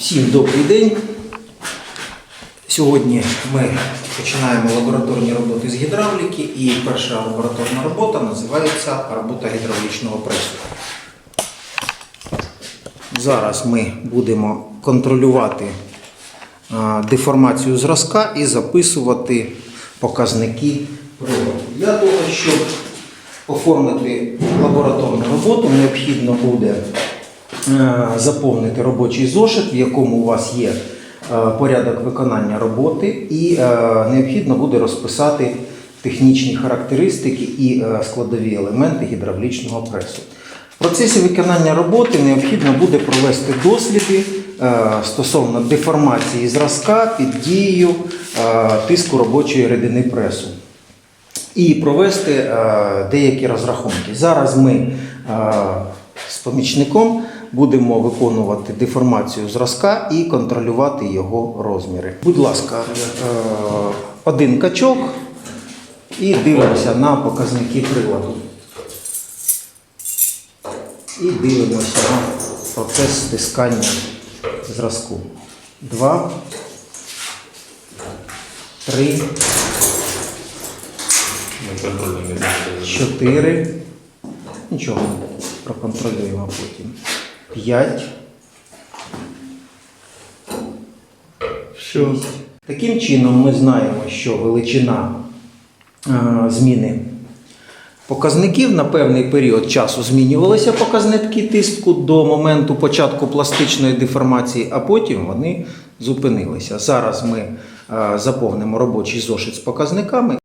Всім добрий день. Сьогодні ми починаємо лабораторні роботи з гідравліки, і перша лабораторна робота називається робота гідравлічного пресу. Зараз ми будемо контролювати деформацію зразка і записувати показники приладу. Для того, щоб оформити лабораторну роботу, необхідно буде заповнити робочий зошит, в якому у вас є е, порядок виконання роботи, і е, необхідно буде розписати технічні характеристики і е, складові елементи гідравлічного пресу. В процесі виконання роботи необхідно буде провести досліди е, стосовно деформації зразка під дією е, тиску робочої рідини пресу і провести е, деякі розрахунки. Зараз ми е, з помічником будемо виконувати деформацію зразка і контролювати його розміри. Будь ласка, е, один качок і дивимося на показники приладу. І дивимося на процес стискання зразку. Два, три, чотири. Нічого, проконтролюємо потім. П'ять. Шість. Таким чином ми знаємо, що величина е, зміни показників на певний період часу змінювалися показники тиску до моменту початку пластичної деформації, а потім вони зупинилися. Зараз ми е, заповнимо робочий зошит з показниками